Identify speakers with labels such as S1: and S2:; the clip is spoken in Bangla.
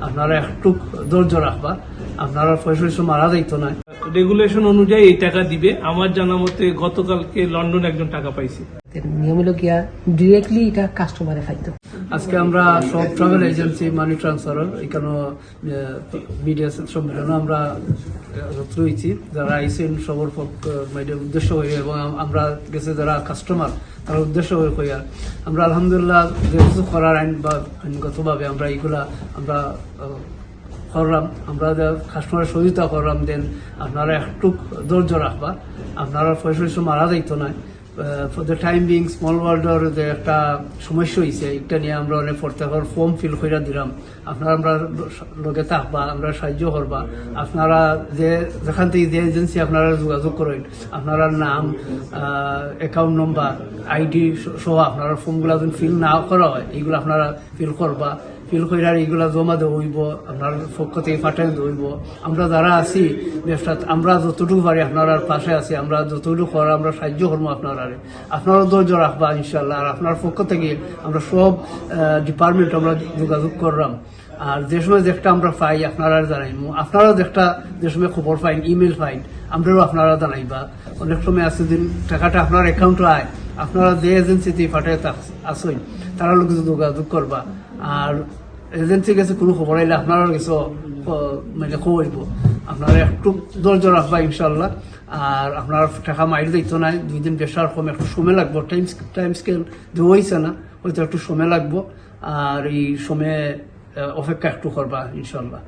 S1: আপনারা একটু ধৈর্য রাখবা। আপনারা পয়সা মারা যাইত না।
S2: রেগুলেশন অনুযায়ী এই টাকা দিবে। আমার জানা মতে গতকালকে লন্ডন একজন টাকা পাইছে।
S3: নিয়ম হলো গিয়া ডিরেক্টলি এটা কাস্টমারে ফাইতো
S1: আজকে আমরা সব ট্রাভেল এজেন্সি মানি ট্রান্সফার এখানে মিডিয়া সম্মেলনে আমরা রয়েছি। যারা আইসেন সবর মানে উদ্দেশ্য হয়ে এবং আমরা গেছে যারা কাস্টমার তার উদ্দেশ্য হয়ে কইয়া আমরা আলহামদুলিল্লাহ যে কিছু করার আইন বা আইনগতভাবে আমরা এইগুলা আমরা করলাম। আমরা কাস্টমারের সহযোগিতা করলাম দেন আপনারা একটু ধৈর্য রাখবা। আপনারা পয়সা মারা যাইতো না। For the time being small ওয়ার্ল্ডের যে একটা সমস্যা হয়েছে এটা নিয়ে আমরা অনেক প্রত্যেকের ফর্ম ফিল করে দিলাম। আপনারা আমরা লগে থাকবা, আমরা সাহায্য করবা। আপনারা যে, যেখান থেকে যে এজেন্সি আপনারা যোগাযোগ করেন আপনারা নাম অ্যাকাউন্ট নম্বর আইডি সহ আপনারা ফর্মগুলো ফিল না করা হয়, এইগুলো আপনারা ফিল করবা। ফিল করে আর এইগুলা জমা দেওয়া আপনার পক্ষ থেকে পাঠাই হইব। আমরা যারা আছি, ব্যবসাত, আমরা যতটুকু পারি আপনার পাশে আছি, আমরা যতটুকু করার, আমরা সাহায্য করব আপনার আপনারা আপনারও ধৈর্য রাখবা ইনশাল্লাহ আর আপনার পক্ষ থেকে আমরা সব ডিপার্টমেন্ট আমরা যোগাযোগ করলাম। আর যে সময় যেটা আমরা পাই, আপনারা জানাইব আপনারাও যেটা যে সময় খবর পাইন ইমেল পাইন, আমরাও আপনারা জানাইবা। অনেক সময় আছে দিন টাকাটা আপনার অ্যাকাউন্টে আয়। আপনারা যে এজেন্সিতে পাঠায় আসেন তারা লোক যোগাযোগ করবা। আর এজেন্সি কাছে কোনো খবর আইলে আপনারও কিছু মানে খবরব আপনারা একটু ধৈর্য রাখবা ইনশাল্লাহ আর আপনার টাকা মাইর দিত নাই দুই দিন বেশার কম, একটু সময় লাগবো। টাইম টাইম স্কেল দেওয়া হয়েছে না, হয়তো একটু সময় লাগবো। আর এই সময়ে অপেক্ষা একটু করবা ইনশাল্লাহ